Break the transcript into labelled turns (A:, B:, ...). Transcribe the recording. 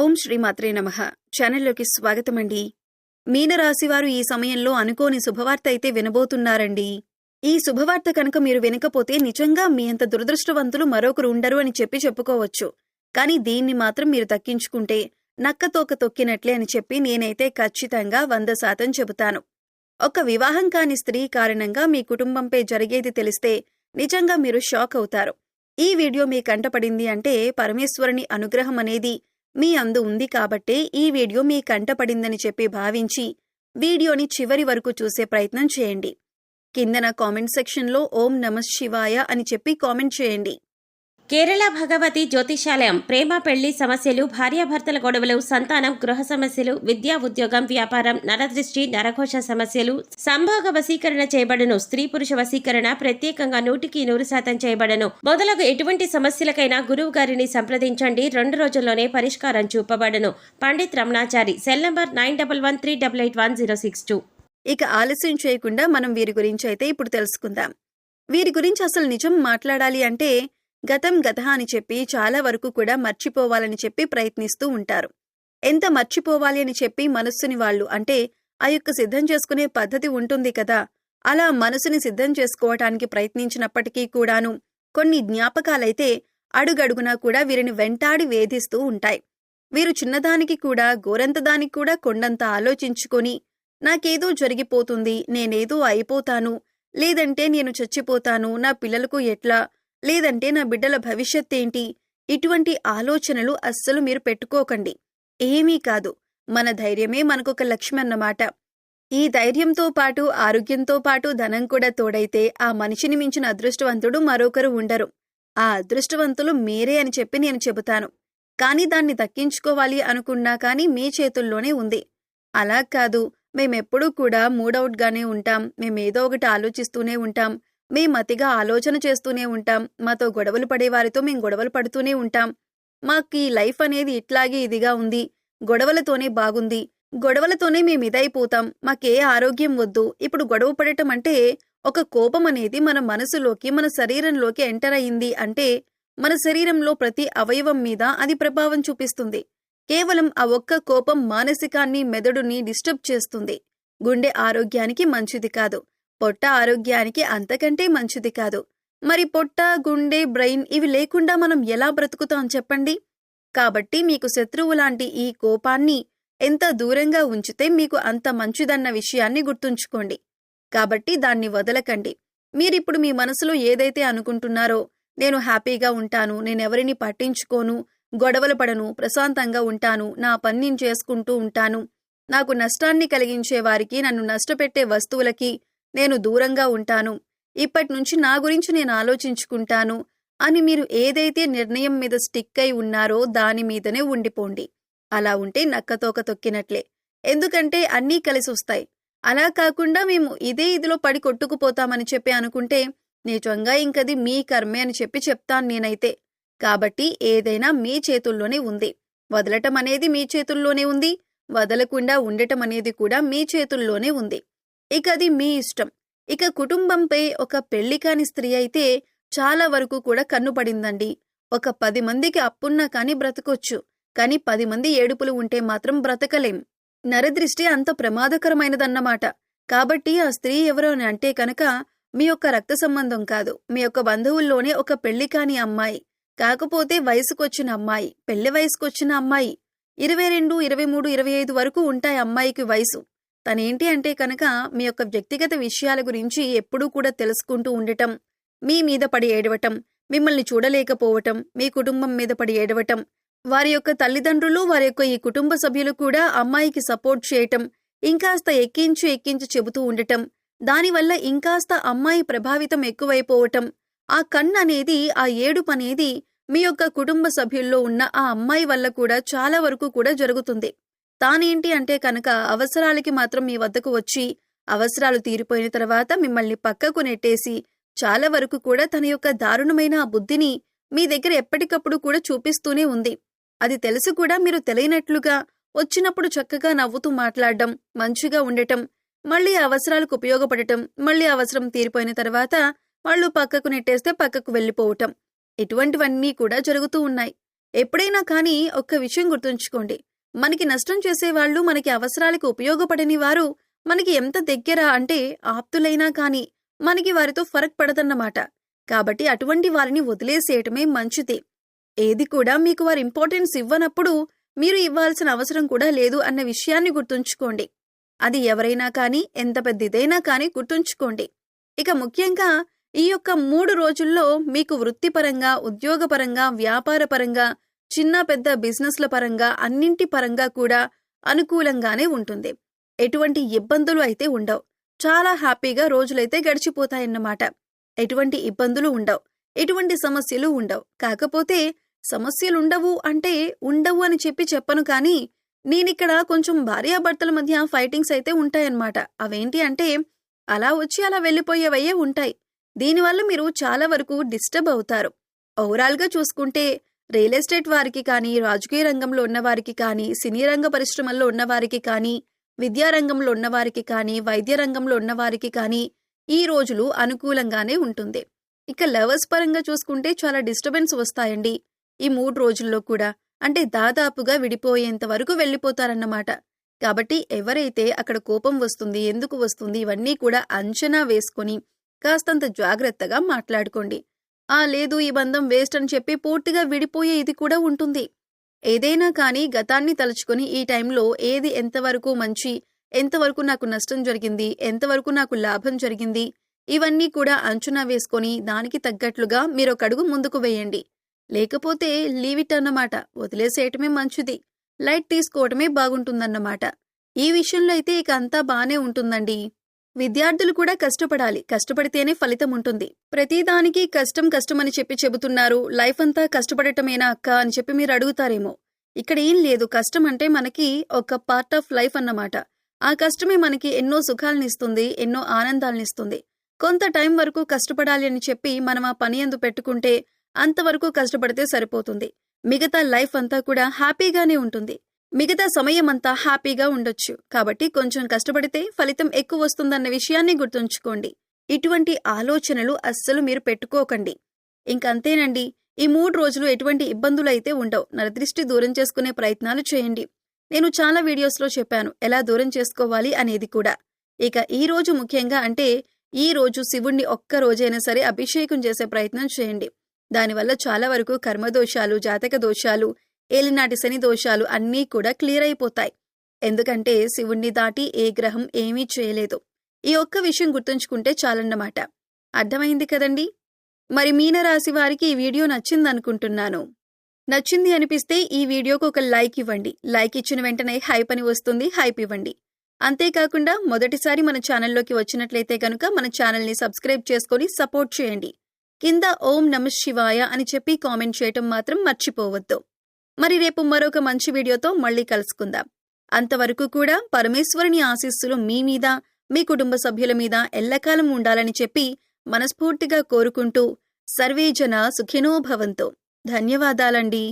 A: ఓం శ్రీ మాత్రే నమ. ఛానల్లోకి స్వాగతమండి. మీనరాశివారు ఈ సమయంలో అనుకోని శుభవార్త అయితే వినబోతున్నారండి. ఈ శుభవార్త కనుక మీరు వినకపోతే నిజంగా మీ అంత దురదృష్టవంతులు మరొకరు ఉండరు అని చెప్పి చెప్పుకోవచ్చు. కానీ దీన్ని మాత్రం మీరు తక్కించుకుంటే నక్కతోక తొక్కినట్లే అని చెప్పి నేనైతే ఖచ్చితంగా వంద శాతం చెబుతాను. ఒక వివాహం కాని స్త్రీ కారణంగా మీ కుటుంబంపై జరిగేది తెలిస్తే నిజంగా మీరు షాక్ అవుతారు. ఈ వీడియో మీ కంటపడింది అంటే పరమేశ్వరుని అనుగ్రహం అనేది మీ అందు ఉంది కాబట్టే ఈ వీడియో మీ కంటపడిందని చెప్పి భావించి వీడియోని చివరి వరకు చూసే ప్రయత్నం చేయండి. కిందన కామెంట్ సెక్షన్లో ఓం నమ శివాయ అని చెప్పి కామెంట్ చేయండి.
B: కేరళ భగవతి జ్యోతిషాలయం ప్రేమ పెళ్ళి సమస్యలు భార్యాభర్తల గొడవలు సంతానం గృహ సమస్యలు విద్యా ఉద్యోగం వ్యాపారం నరదృష్టి నరఘోష సమస్యలు సంభోగ వశీకరణ చేయబడను స్త్రీ పురుష వశీకరణ ప్రత్యేకంగా నూటికి నూరు శాతం చేయబడను. మొదలగు ఎటువంటి సమస్యలకైనా గురువు గారిని సంప్రదించండి. రెండు రోజుల్లోనే పరిష్కారం చూపబడను. Pandit Ramanachari cell number nine double one three double eight one zero six two.
A: ఇక ఆలస్యం చేయకుండా మనం వీరి గురించి అయితే ఇప్పుడు తెలుసుకుందాం. వీరి గురించి అసలు నిజం మాట్లాడాలి అంటే గతం గత అని చెప్పి చాలా వరకు కూడా మర్చిపోవాలని చెప్పి ప్రయత్నిస్తూ ఉంటారు. ఎంత మర్చిపోవాలి అని చెప్పి మనస్సుని వాళ్ళు అంటే ఆ యొక్క సిద్ధం చేసుకునే పద్ధతి ఉంటుంది కదా అలా మనసుని సిద్ధం చేసుకోవటానికి ప్రయత్నించినప్పటికీ కూడాను కొన్ని జ్ఞాపకాలైతే అడుగడుగునా కూడా వీరిని వెంటాడి వేధిస్తూ ఉంటాయి. వీరు చిన్నదానికి కూడా గోరంతదానికి కూడా కొండంత ఆలోచించుకొని నాకేదో జరిగిపోతుంది నేనేదో అయిపోతాను లేదంటే నేను చచ్చిపోతాను నా పిల్లలకు ఎట్లా లేదంటే నా బిడ్డల భవిష్యత్ ఏంటి ఇటువంటి ఆలోచనలు అస్సలు మీరు పెట్టుకోకండి. ఏమీ కాదు. మన ధైర్యమే మనకొక లక్ష్యం అన్నమాట ఈ ధైర్యంతో పాటు ఆరోగ్యంతో పాటు ధనం కూడా తోడైతే ఆ మనిషిని మించిన అదృష్టవంతుడు మరొకరు ఉండరు. ఆ అదృష్టవంతులు మీరే అని చెప్పి నేను చెబుతాను. కానీ దాన్ని దక్కించుకోవాలి అనుకున్నా కానీ మీ చేతుల్లోనే ఉంది. అలా కాదు. మేమెప్పుడూ కూడా మూడౌట్గానే ఉంటాం. మేమేదో ఒకటి ఆలోచిస్తూనే ఉంటాం. మేం అతిగా ఆలోచన చేస్తూనే ఉంటాం. మాతో గొడవలు పడేవారితో మేం గొడవలు పడుతూనే ఉంటాం. మాకు ఈ లైఫ్ అనేది ఇట్లాగే ఇదిగా ఉంది. గొడవలతోనే బాగుంది. గొడవలతోనే మేము ఇదైపోతాం. మాకే ఆరోగ్యం వద్దు. ఇప్పుడు గొడవ పడటం అంటే ఒక కోపం అనేది మన మనసులోకి మన శరీరంలోకి ఎంటర్ అయింది అంటే మన శరీరంలో ప్రతి అవయవం మీద అది ప్రభావం చూపిస్తుంది. కేవలం ఆ ఒక్క కోపం మానసికాన్ని మెదడుని డిస్టర్బ్ చేస్తుంది. గుండె ఆరోగ్యానికి మంచిది కాదు. పొట్ట ఆరోగ్యానికి అంతకంటే మంచిది కాదు. మరి పొట్ట గుండె బ్రెయిన్ ఇవి లేకుండా మనం ఎలా బ్రతుకుతాం చెప్పండి? కాబట్టి మీకు శత్రువు లాంటి ఈ కోపాన్ని ఎంత దూరంగా ఉంచితే మీకు అంత మంచిదన్న విషయాన్ని గుర్తుంచుకోండి. కాబట్టి దాన్ని వదలకండి. మీరిప్పుడు మీ మనసులో ఏదైతే అనుకుంటున్నారో నేను హ్యాపీగా ఉంటాను నేనెవరిని పట్టించుకోను గొడవలు పడను ప్రశాంతంగా ఉంటాను నా పని నేను చేసుకుంటూ ఉంటాను నాకు నష్టాన్ని కలిగించే వారికి నన్ను నష్టపెట్టే వస్తువులకి నేను దూరంగా ఉంటాను. ఇప్పటి నుంచి నా గురించి నేను ఆలోచించుకుంటాను అని మీరు ఏదైతే నిర్ణయం మీద స్టిక్ అయి ఉన్నారో దాని మీదనే ఉండిపోండి. అలా ఉంటే నక్కతోక తొక్కినట్లే. ఎందుకంటే అన్నీ కలిసి వస్తాయి అలా కాకుండా మేము ఇదే ఇదిలో పడి కొట్టుకుపోతామని చెప్పి అనుకుంటే నిజంగా ఇంకది మీ కర్మే అని చెప్పి చెప్తాను నేనైతే. కాబట్టి ఏదైనా మీ చేతుల్లోనే ఉంది. వదలటం అనేది మీ చేతుల్లోనే ఉంది. వదలకుండా ఉండటం అనేది కూడా మీ చేతుల్లోనే ఉంది. ఇక అది మీ ఇష్టం. ఇక కుటుంబంపై ఒక పెళ్ళి కాని స్త్రీ అయితే చాలా వరకు కూడా కన్నుపడిందండి ఒక పది మందికి అప్పున్నా కాని బ్రతకొచ్చు. కాని పది మంది ఏడుపులు ఉంటే మాత్రం బ్రతకలేం. నరదృష్టి అంత ప్రమాదకరమైనదన్నమాట. కాబట్టి ఆ స్త్రీ ఎవరో అని అంటే కనుక మీ యొక్క రక్త సంబంధం కాదు. మీ యొక్క బంధువుల్లోనే ఒక పెళ్ళి కాని అమ్మాయి. కాకపోతే వయసుకొచ్చిన అమ్మాయి. పెళ్ళి వయసుకొచ్చిన అమ్మాయి. ఇరవై రెండు ఇరవై మూడు ఇరవై ఐదు వరకు ఉంటాయి అమ్మాయికి వయసు. తనేంటి అంటే కనుక మీ యొక్క వ్యక్తిగత విషయాల గురించి ఎప్పుడూ కూడా తెలుసుకుంటూ ఉండటం మీ మీద పడి ఏడవటం మిమ్మల్ని చూడలేకపోవటం మీ కుటుంబం మీద పడి ఏడవటం వారి యొక్క తల్లిదండ్రులు వారి యొక్క ఈ కుటుంబ సభ్యులు కూడా అమ్మాయికి సపోర్ట్ చేయటం ఇంకాస్త ఎక్కించు ఎక్కించు చెబుతూ ఉండటం దానివల్ల ఇంకాస్త అమ్మాయి ప్రభావితం ఎక్కువైపోవటం ఆ కన్ను అనేది ఆ ఏడుపు అనేది మీ యొక్క కుటుంబ సభ్యుల్లో ఉన్న ఆ అమ్మాయి వల్ల కూడా చాలా వరకు కూడా జరుగుతుంది. తానేంటి అంటే కనుక అవసరాలకి మాత్రం మీ వద్దకు వచ్చి అవసరాలు తీరిపోయిన తర్వాత మిమ్మల్ని పక్కకు నెట్టేసి చాలా వరకు కూడా తన యొక్క దారుణమైన ఆ బుద్ధిని మీ దగ్గర ఎప్పటికప్పుడు కూడా చూపిస్తూనే ఉంది. అది తెలిసి కూడా మీరు తెలియనట్లుగా వచ్చినప్పుడు చక్కగా నవ్వుతూ మాట్లాడడం మంచిగా ఉండటం మళ్ళీ అవసరాలకు ఉపయోగపడటం మళ్ళీ అవసరం తీరిపోయిన తర్వాత వాళ్ళు పక్కకు నెట్టేస్తే పక్కకు వెళ్ళిపోవటం. ఇటువంటివన్నీ కూడా జరుగుతూ ఉన్నాయి. ఎప్పుడైనా కానీ ఒక్క విషయం గుర్తుంచుకోండి. మనకి నష్టం చేసేవాళ్ళు మనకి అవసరాలకు ఉపయోగపడని వారు మనకి ఎంత దగ్గర అంటే ఆప్తులైనా కానీ మనకి వారితో ఫరక్ పడదన్నమాట. కాబట్టి అటువంటి వారిని వదిలేసేయటమే మంచిది. ఏది కూడా మీకు వారి ఇంపార్టెన్స్ ఇవ్వనప్పుడు మీరు ఇవ్వాల్సిన అవసరం కూడా లేదు అన్న విషయాన్ని గుర్తుంచుకోండి. అది ఎవరైనా కానీ ఎంత పెద్ద ఇదైనా కానీ గుర్తుంచుకోండి. ఇక ముఖ్యంగా ఈ యొక్క మూడు రోజుల్లో మీకు వృత్తిపరంగా ఉద్యోగపరంగా వ్యాపారపరంగా చిన్న పెద్ద బిజినెస్ల పరంగా అన్నింటి పరంగా కూడా అనుకూలంగానే ఉంటుంది. ఎటువంటి ఇబ్బందులు అయితే ఉండవు. చాలా హ్యాపీగా రోజులైతే గడిచిపోతాయన్నమాట. ఎటువంటి ఇబ్బందులు ఉండవు. ఎటువంటి సమస్యలు ఉండవు. కాకపోతే సమస్యలుండవు అంటే ఉండవు అని చెప్పి చెప్పను కానీ నేనిక్కడ కొంచెం భార్యాభర్తల మధ్య ఫైటింగ్స్ అయితే ఉంటాయన్నమాట. అవేంటి అంటే అలా వచ్చి అలా వెళ్ళిపోయేవయ్యే ఉంటాయి. దీనివల్ల మీరు చాలా వరకు డిస్టర్బ్ అవుతారు. ఓవరాల్గా చూసుకుంటే రియల్ ఎస్టేట్ వారికి కానీ రాజకీయ రంగంలో ఉన్నవారికి కానీ సినీ రంగ పరిశ్రమల్లో ఉన్నవారికి కానీ విద్యారంగంలో ఉన్నవారికి కానీ వైద్య రంగంలో ఉన్నవారికి కానీ ఈ రోజులు అనుకూలంగానే ఉంటుంది. ఇక లవర్స్ పరంగా చూసుకుంటే చాలా డిస్టర్బెన్స్ వస్తాయండి. ఈ మూడు రోజుల్లో కూడా అంటే దాదాపుగా విడిపోయేంత వరకు వెళ్ళిపోతారన్నమాట. కాబట్టి ఎవరైతే అక్కడ కోపం వస్తుంది ఎందుకు వస్తుంది ఇవన్నీ కూడా అంచనా వేసుకొని కాస్తంత జాగ్రత్తగా మాట్లాడుకోండి. ఆ లేదు ఈ బంధం వేస్ట్ అని చెప్పి పూర్తిగా విడిపోయే ఇది కూడా ఉంటుంది. ఏదైనా కానీ గతాన్ని తలుచుకొని ఈ టైంలో ఏది ఎంతవరకు మంచి ఎంతవరకు నాకు నష్టం జరిగింది ఎంతవరకు నాకు లాభం జరిగింది ఇవన్నీ కూడా అంచనా వేసుకొని దానికి తగ్గట్లుగా మీరు ఒక అడుగు ముందుకు వేయండి. లేకపోతే లీవ్ ఇట్ అన్నమాట. వదిలేసేయటమే మంచిది. లైట్ తీసుకోవటమే బాగుంటుందన్నమాట. ఈ విషయంలో అయితే ఇక అంతా బానే ఉంటుందండి. విద్యార్థులు కూడా కష్టపడాలి. కష్టపడితేనే ఫలితం ఉంటుంది. ప్రతిదానికి కష్టం కష్టం అని చెప్పి చెబుతున్నారు. లైఫ్ అంతా కష్టపడటమేనా అక్క అని చెప్పి మీరు అడుగుతారేమో. ఇక్కడ ఏం లేదు. కష్టం అంటే మనకి ఒక పార్ట్ ఆఫ్ లైఫ్ అన్నమాట. ఆ కష్టమే మనకి ఎన్నో సుఖాలనిస్తుంది ఎన్నో ఆనందాలనిస్తుంది కొంత టైం వరకు కష్టపడాలి అని చెప్పి మనం ఆ పని ఎందు పెట్టుకుంటే అంతవరకు కష్టపడితే సరిపోతుంది. మిగతా లైఫ్ అంతా కూడా హ్యాపీగానే ఉంటుంది. మిగతా సమయమంతా హ్యాపీగా ఉండొచ్చు. కాబట్టి కొంచెం కష్టపడితే ఫలితం ఎక్కువ వస్తుందన్న విషయాన్ని గుర్తుంచుకోండి. ఇటువంటి ఆలోచనలు అస్సలు మీరు పెట్టుకోకండి. ఇంకంతేనండి ఈ మూడు రోజులు ఎటువంటి ఇబ్బందులు అయితే ఉండవు. నరదృష్టి దూరం చేసుకునే ప్రయత్నాలు చేయండి. నేను చాలా వీడియోస్లో చెప్పాను ఎలా దూరం చేసుకోవాలి అనేది కూడా. ఇక ఈ రోజు ముఖ్యంగా అంటే ఈ రోజు శివుణ్ణి ఒక్క రోజైనా సరే అభిషేకం చేసే ప్రయత్నం చేయండి. దానివల్ల చాలా వరకు కర్మదోషాలు జాతక దోషాలు ఏలినాటి శని దోషాలు అన్నీ కూడా క్లియర్ అయిపోతాయి. ఎందుకంటే శివుణ్ణి దాటి ఏ గ్రహం ఏమీ చేయలేదు. ఈ ఒక్క విషయం గుర్తుంచుకుంటే చాలన్నమాట. అర్థమైంది కదండి? మరి మీనరాశి వారికి ఈ వీడియో నచ్చిందనుకుంటున్నాను. నచ్చింది అనిపిస్తే ఈ వీడియోకు ఒక లైక్ ఇవ్వండి. లైక్ ఇచ్చిన వెంటనే హైప్ అని వస్తుంది. హైప్ ఇవ్వండి. అంతేకాకుండా మొదటిసారి మన ఛానల్లోకి వచ్చినట్లయితే కనుక మన ఛానల్ని సబ్స్క్రైబ్ చేసుకొని సపోర్ట్ చేయండి. కింద ఓం నమ శివాయ అని చెప్పి కామెంట్ చేయటం మాత్రం మర్చిపోవద్దు. మరి రేపు మరొక మంచి వీడియోతో మళ్ళీ కలుసుకుందాం. అంతవరకు కూడా పరమేశ్వరుని ఆశీస్సులు మీ మీద మీ కుటుంబ సభ్యుల మీద ఎల్లకాలం ఉండాలని చెప్పి మనస్ఫూర్తిగా కోరుకుంటూ సర్వేజన సుఖినోభవంతో ధన్యవాదాలండి.